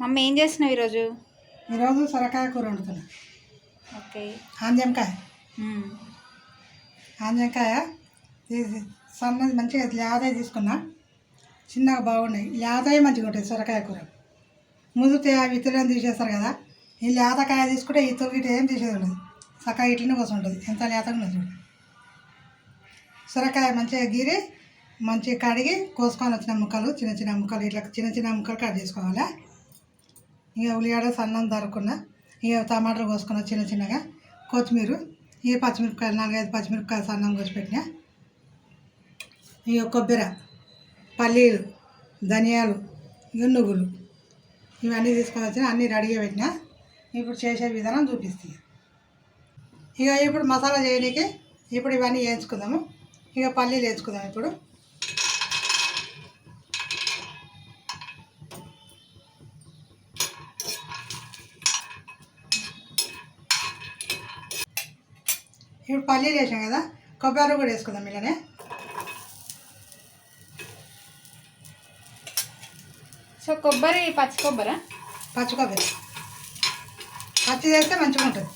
Mummy ఏం చేస్తున్నావు ఈరోజు? ఈరోజు సొరకాయ కూర వండుతున్నా. ఓకే. ఆంజంకాయ. ఆంజంకాయ తీసి సన్నది మంచిగా లేదాయి తీసుకున్నా. చిన్నగా బాగున్నాయి. లేదాయి మంచిగా ఉంటుంది సొరకాయ కూర. ముదిరితే ఆ విత్తులను తీసేస్తారు కదా. ఈ లేతకాయ తీసుకుంటే ఈ తొలిగిట ఏం తీసేది ఉండదు. సకాయ ఇట్లనే కోసం ఉంటుంది. ఎంత లేతగా ఉన్నది చూడు. సొరకాయ మంచిగా గీరి మంచిగా కడిగి కోసుకొని వచ్చిన ముక్కలు చిన్న చిన్న ముక్కలు ఇట్లా చిన్న చిన్న ముక్కలు కట్ చేసుకోవాలి. ఇక ఉల్లిగడ్డ సన్నం తరుక్కున్న. ఇక టమాటాలు కోసుకున్న చిన్న చిన్నగా. కొత్తిమీర ఇక పచ్చిమిరపకాయలు నాలుగైదు పచ్చిమిరపకాయలు సన్నం కోసి పెట్టిన ఇక కొబ్బరి పల్లీలు ధనియాలు ఎన్నుగులు నువ్వులు ఇవన్నీ తీసుకొని వచ్చిన అన్నీ రెడీగా పెట్టిన. ఇప్పుడు చేసే విధానం చూపిస్తాయి ఇక ఇప్పుడు మసాలా చేయడానికి ఇప్పుడు ఇవన్నీ వేయించుకుందాము. ఇక పల్లీలు వేసుకుందాం ఇప్పుడు. పల్లీలు వేసాం కదా కొబ్బరి కూడా వేసుకుందాం ఇలానే. సో కొబ్బరి పచ్చి కొబ్బరా? పచ్చి కొబ్బరి. పచ్చి చేస్తే మంచిగా ఉంటుంది.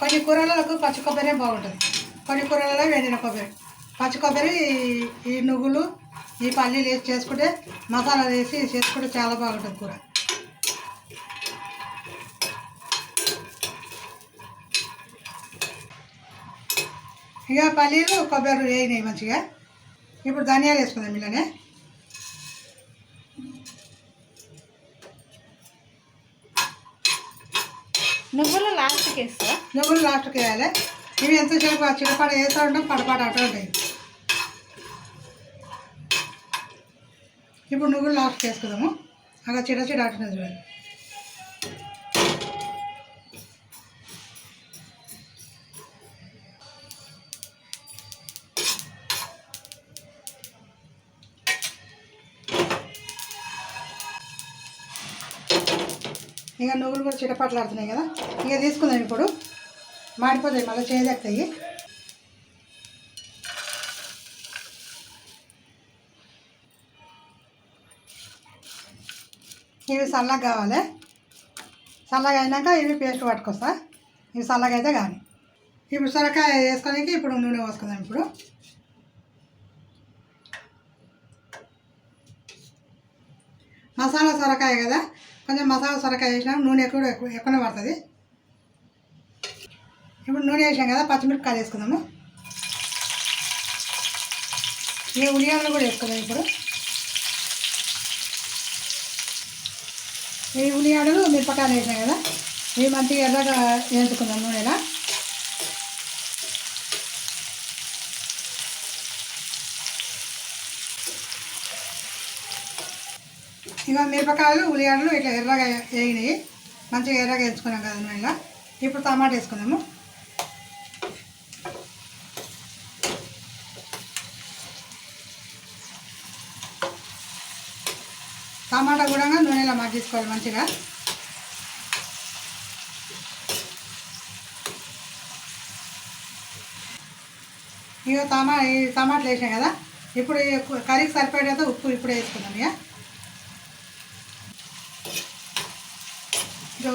కొన్ని కూరలకు పచ్చి కొబ్బరే బాగుంటుంది. కొన్ని కూరలలో వేడిన కొబ్బరి. పచ్చి కొబ్బరి ఈ- ఈ నువ్వులు ఈ పల్లీలు వేసి చేసుకుంటే మసాలా వేసి చేసుకుంటే చాలా బాగుంటుంది కూర. ఇక పల్లీలు కొబ్బరి వేయినాయి మంచిగా. ఇప్పుడు ధనియాలు వేసుకుందాం ఇలానే. నువ్వులు లాస్ట్కి వేస్తా నువ్వులు లాస్ట్కి వేయాలి. ఇవి ఎంతసేపు ఆ చిన్నపాట వేస్తూ ఉంటాం పడపాట అటు ఉంటాయి. ఇప్పుడు నువ్వులు లాస్ట్కి వేసుకుందాము. అలా చిన్న చిన్న అటున్నది చూడండి ఇక నువ్వులు కూడా చిటపాట్లాడుతున్నాయి కదా. ఇక తీసుకుందాం ఇప్పుడు. మాడిపోతాయి మళ్ళీ చేయదెక్తాయి ఇవి చల్లగా కావాలి. చల్లగా అయినాక ఇవి పేస్ట్ పట్టుకొస్తా. ఇవి చల్లగా అయితే కానీ ఇప్పుడు సొరకాయ వేసుకోడానికి ఇప్పుడు నూనె పోసుకుందాం ఇప్పుడు. మసాలా సొరకాయ కదా. కొంచెం మసాలా సొరకాయ వేసినాం నూనె ఎక్కువ ఎక్కువ ఎక్కువనే పడుతుంది. ఇప్పుడు నూనె వేసాం కదా పచ్చిమిరపకాయలు వేసుకుందాము. ఏ ఉల్లిగడ్డలు కూడా వేసుకుందాం ఇప్పుడు. ఈ ఉల్లిగడ్డలు మిరపకాయలు వేసాం కదా ఇవి మంచిగా ఎర్రగా వేసుకుందాం నూనెలా. ఇక మిరపకాయలు ఉల్లిగడ్డలు ఇట్లా ఎర్రగా వేగినాయి. మంచిగా ఎర్రగా వేసుకున్నాం కదా నూనెలో ఇప్పుడు టమాటా వేసుకుందాము టమాటా కూడా నూనెలో మగ్గించుకోవాలి మంచిగా. ఇక టమా ఈ టమాటాలు వేసాం కదా. ఇప్పుడు కర్రీకి సరిపడేంత ఉప్పు ఇప్పుడే వేసుకుందాం ఇక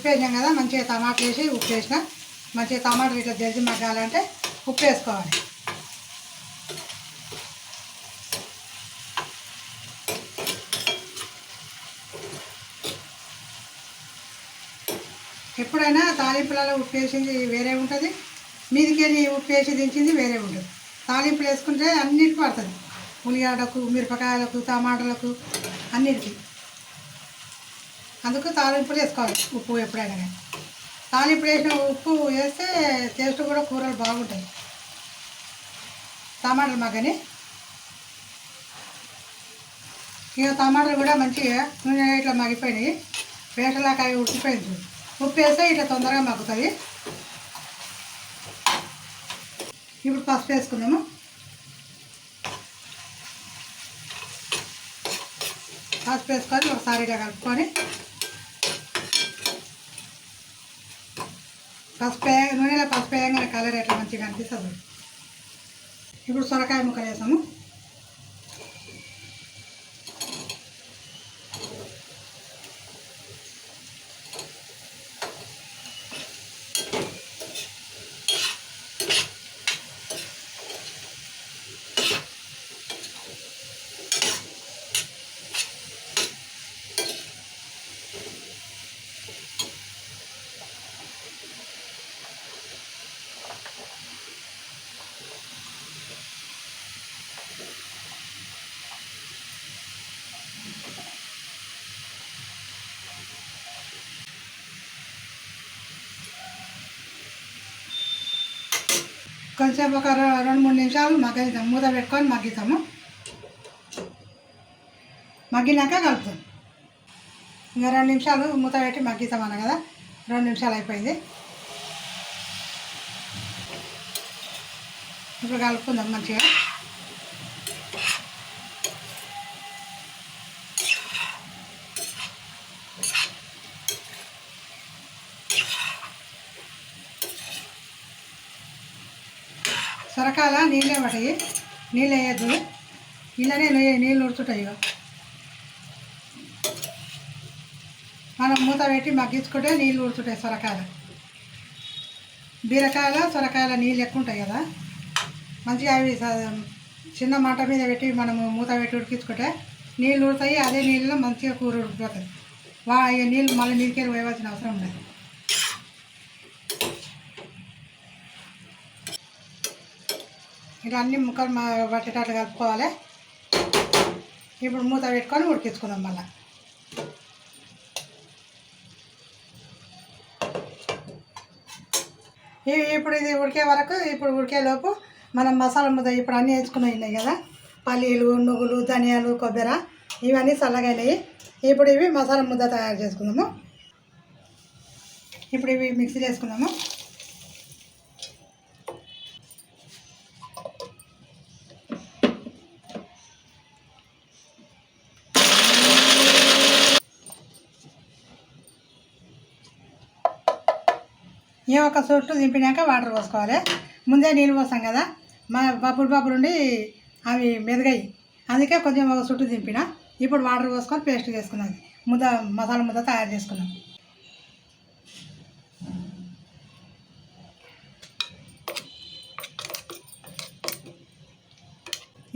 ఉప్పు వేసాం కదా మంచిగా టమాటాలు వేసి ఉప్పు వేసిన మంచిగా టమాటాలు ఇట్లా జల్ది మగ్గాలంటే ఉప్పు వేసుకోవాలి ఎప్పుడైనా తాలింపులలో ఉప్పు వేసింది వేరే ఉంటుంది. మీదికెళ్ళి ఉప్పు వేసి దించింది వేరే ఉంటుంది. తాలింపులు వేసుకుంటే అన్నిటికీ పడుతుంది. ఉల్లిగడ్డకు మిరపకాయలకు టమాటాలకు అన్నిటికీ. అందుకు తాలింపులు వేసుకోవాలి. ఉప్పు ఎప్పుడైనా కానీ. తాలింపులు వేసిన ఉప్పు వేస్తే టేస్ట్ కూడా కూరలు బాగుంటాయి. టమాటాలు మగ్గని ఇక టమాటాలు కూడా మంచిగా నూనె ఇట్లా మగిపోయినాయి వేటలాగా అవి ఉడికిపోయింది ఉప్పు వేస్తే ఇట్లా తొందరగా మగ్గుతుంది ఇప్పుడు పసుపు వేసుకుందాము. పసుపు వేసుకొని ఒకసారి ఇట్లా కలుపుకొని పసుపు నూనెలో పసుపు వేయగానే కలర్ ఎట్లా మంచిగా అనిపిస్తుంది ఇప్పుడు సొరకాయ ముక్కలు వేసాము. కొంచెం ఒక రెండు మూడు నిమిషాలు మగ్గిద్దాం మూత పెట్టుకొని మగ్గిస్తాము. మగ్గినాక కలుపుతాం. ఇంకా రెండు నిమిషాలు మూత పెట్టి మగ్గిస్తాం అన్న కదా? రెండు నిమిషాలు అయిపోయింది. ఇప్పుడు కలుపుకుందాం మంచిగా. సొరకాల? నీళ్ళే పడతాయి. నీళ్ళు వేయద్దు. ఇలానే నీళ్ళు ఉడుతుంటాయి మనం మూత పెట్టి మగ్గించుకుంటే నీళ్ళు ఉడుతుంటాయి సొరకాయలు బీరకాయల సొరకాయల నీళ్ళు ఎక్కువ ఉంటాయి కదా. మంచిగా అవి చిన్న మంట మీద పెట్టి మనము మూత పెట్టి ఉడికించుకుంటే నీళ్ళు ఉడతాయి అదే నీళ్ళలో మంచిగా కూర ఉడికిపోతుంది వా నీళ్ళు మళ్ళీ నీళ్ళకి పోయవలసిన అవసరం ఉండదు ఇలా అన్ని ముక్కలు మా పట్టేటట్లు కలుపుకోవాలి. ఇప్పుడు మూత పెట్టుకొని ఉడికించుకుందాం మళ్ళీ. ఇప్పుడు ఇది ఉడికే వరకు ఇప్పుడు ఉడికేలోపు మనం మసాలా ముద్ద ఇప్పుడు అన్నీ వేసుకున్నాయి ఉన్నాయి కదా. పల్లీలు నువ్వులు ధనియాలు కొబ్బరి ఇవన్నీ చల్లగైనాయి ఇప్పుడు ఇవి మసాలా ముద్ద తయారు చేసుకుందాము. ఇప్పుడు ఇవి మిక్సీ చేసుకుందాము. ఏ ఒక చుట్టు దింపినాక వాటర్ పోసుకోవాలి. ముందే నీళ్ళు పోసాం కదా. మా బబ్బులు బబ్బులు ఉండి అవి మెదగాయి. అందుకే కొంచెం ఒక చుట్టు దింపిన. ఇప్పుడు వాటర్ పోసుకొని పేస్ట్ చేసుకున్నది ముద్ద మసాలా ముద్ద తయారు చేసుకున్నాం.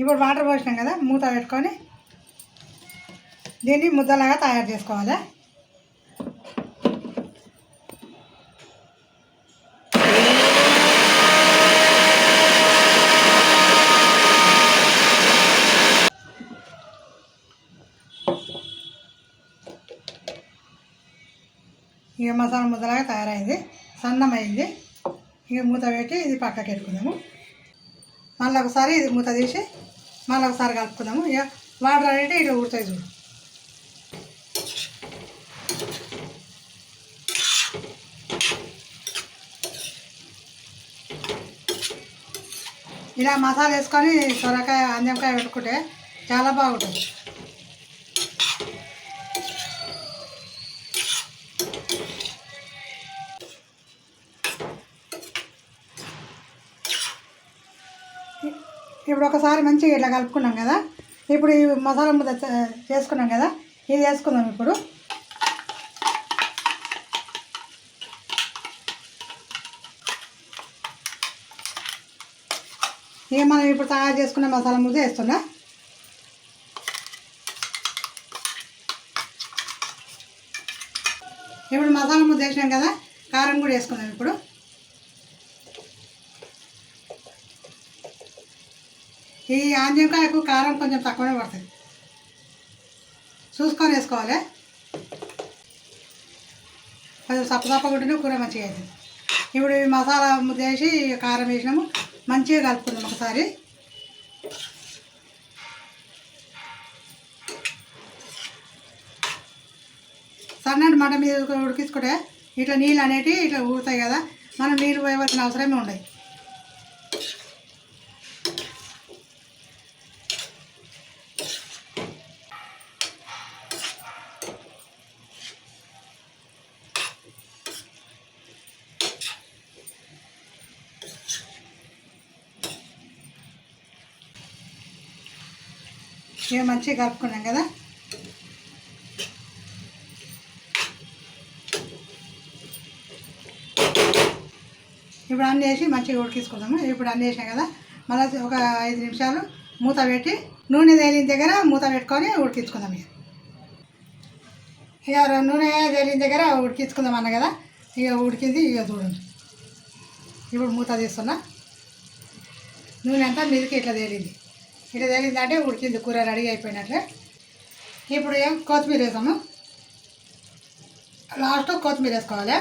ఇప్పుడు వాటర్ పోసినాం కదా. మూత పెట్టుకొని దీన్ని ముద్దలాగా తయారు చేసుకోవాలి. ఇక మసాలా ముద్దలాగా తయారైంది. సన్నమైంది. ఇక మూత పెట్టి ఇది పక్కకి పెట్టుకుందాము. మళ్ళీ ఒకసారి ఇది మూత తీసి మళ్ళీ ఒకసారి కలుపుకుందాము. ఇక వాటర్ అనేది ఇట్లా ఉడతాయి చూడు. ఇలా మసాలా వేసుకొని సొరకాయ అంజంకాయ పెట్టుకుంటే చాలా బాగుంటుంది. ఇప్పుడు ఒకసారి మంచిగా ఇట్లా కలుపుకున్నాం కదా. ఇప్పుడు ఈ మసాలా ముద్ద చేసుకున్నాం కదా. ఇది వేసుకుందాం ఇప్పుడు. ఇక మనం ఇప్పుడు తయారు చేసుకున్న మసాలా ముద్ద వేస్తున్నా. ఇప్పుడు మసాలా ముద్ద వేసినాం కదా. కారం కూడా వేసుకుందాం ఇప్పుడు. ఈ ఆంజంకాయకు కారం కొంచెం తక్కువనే పడుతుంది. చూసుకొని వేసుకోవాలి. కొంచెం సప్ప సప్పకుంటేనే కూర మంచిగా అవుతుంది ఇప్పుడు ఈ మసాలా చేసి వేసి కారం వేసినాము. మంచిగా కలుపుకుందాం ఒకసారి. సన్నటి మంట మీద ఉడికించుకుంటే ఇట్లా నీళ్ళు అనేటివి ఇట్లా ఊరుతాయి కదా. మనం నీళ్ళు పోయవలసిన అవసరమే ఉండదు. మేము మంచిగా కలుపుకున్నాం కదా. ఇప్పుడు అన్నీ వేసి మంచిగా ఉడికించుకుందాము. ఇప్పుడు అన్నీ వేసినాం కదా మళ్ళీ ఒక ఐదు నిమిషాలు మూత పెట్టి నూనె తేలిన దగ్గర మూత పెట్టుకొని ఉడికించుకుందాం ఇక. ఇక నూనె తేలిన దగ్గర ఉడికించుకుందాం అన్న కదా ఇక ఉడికింది ఇక చూడండి. ఇప్పుడు మూత తీస్తున్నా. నూనె అంతా మీదకి ఇట్లా తేలింది. ఇట్లా తేలిందంటే ఉడికింది కూర రెడీ అయిపోయినట్లే. ఇప్పుడు ఏం? కొత్తిమీర వేసాము లాస్ట్ కొత్తిమీర వేసుకోవాలి.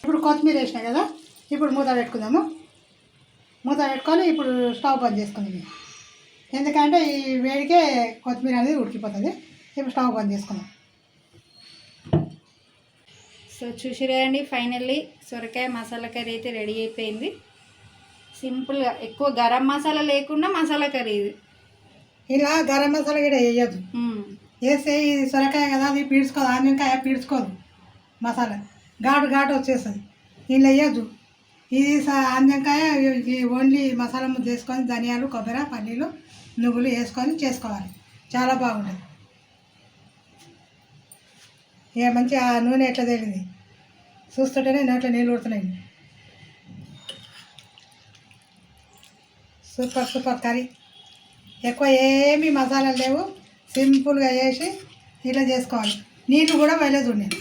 ఇప్పుడు కొత్తిమీర వేసినా కదా ఇప్పుడు మూత పెట్టుకుందాము. మూత పెట్టుకొని ఇప్పుడు స్టవ్ బంద్ చేసుకుంది ఎందుకంటే ఈ వేడికే కొత్తిమీర అనేది ఉడికిపోతుంది. ఇప్పుడు స్టవ్ బంద్ చేసుకుందాం. సో చూసిరండి ఫైనల్లీ సొరకాయ మసాలా కర్రీ అయితే రెడీ అయిపోయింది. సింపుల్గా. ఎక్కువ గరం మసాలా లేకుండా మసాలా కర్రీ ఇది. ఇలా గరం మసాలా కూడా వేయద్దు. వేస్తే ఇది సొరకాయ కదా అది పీడ్చుకోదు ఆనియనకాయ పీడ్చుకోదు మసాలా. ఘాటు ఘాటు వచ్చేస్తుంది. ఇలా వేయద్దు. ఇది ఇది ఓన్లీ మసాలా ముద్ద వేసుకొని ధనియాలు కొబ్బరి పల్లీలు నువ్వులు వేసుకొని చేసుకోవాలి. చాలా బాగుంటుంది. ఇక మంచి ఆ నూనె ఎట్లా తేలింది? చూస్తుంటేనే నోట్లో నీళ్ళు ఉడుతున్నాయి సూపర్ సూపర్ కర్రీ. ఎక్కువ ఏమీ మసాలాలు లేవు. సింపుల్గా వేసి ఇట్లా చేసుకోవాలి. నీళ్ళు కూడా వేయలేదు నేను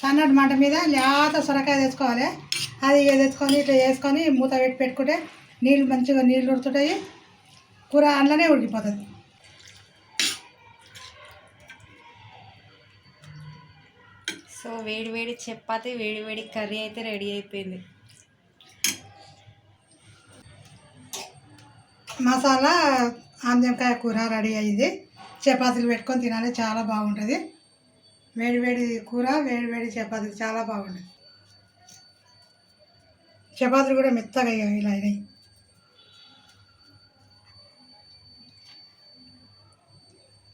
సన్నటి మంట మీద లేత సొరకాయ తెచ్చుకోవాలి. అది తెచ్చుకొని ఇట్లా వేసుకొని మూత పెట్టి పెట్టుకుంటే నీళ్ళు మంచిగా నీళ్ళు ఉడుతుంటాయి కూర అందులోనే ఉడికిపోతుంది. సో వేడి వేడి చపాతి వేడి వేడి కర్రీ అయితే రెడీ అయిపోయింది. మసాలా ఆంజంకాయ కూర రెడీ అయింది. చపాతీలు పెట్టుకొని తినాలి చాలా బాగుంటుంది. వేడి వేడి కూర వేడి వేడి చపాతీలు చాలా బాగుంటుంది చపాతీలు కూడా మెత్తగా అయ్యాయి ఇలా అయినాయి.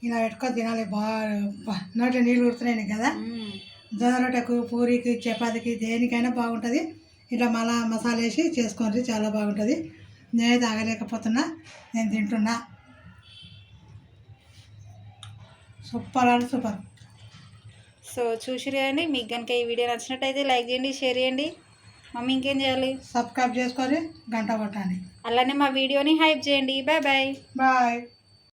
ఇలా పెట్టుకొని తినాలి బాగా బా, నోట్లో నీళ్ళు ఉడుతున్నాయి కదా. జొన్న రొట్టెకు పూరికి చపాతీకి దేనికైనా బాగుంటుంది. ఇట్లా మళ్ళా మసాలా వేసి చేసుకోండి చాలా బాగుంటుంది. నేనైతే ఆగలేకపోతున్నా నేను తింటున్నా. సూపర్ అంటే సూపర్. సో చూసిరా అండి మీకు కనుక ఈ వీడియో నచ్చినట్టయితే లైక్ చేయండి షేర్ చేయండి. మమ్మీ ఇంకేం చేయాలి? సబ్స్క్రైబ్ చేసుకొని గంట కొట్టండి. అలానే మా వీడియోని హైప్ చేయండి. Bye bye. బాయ్.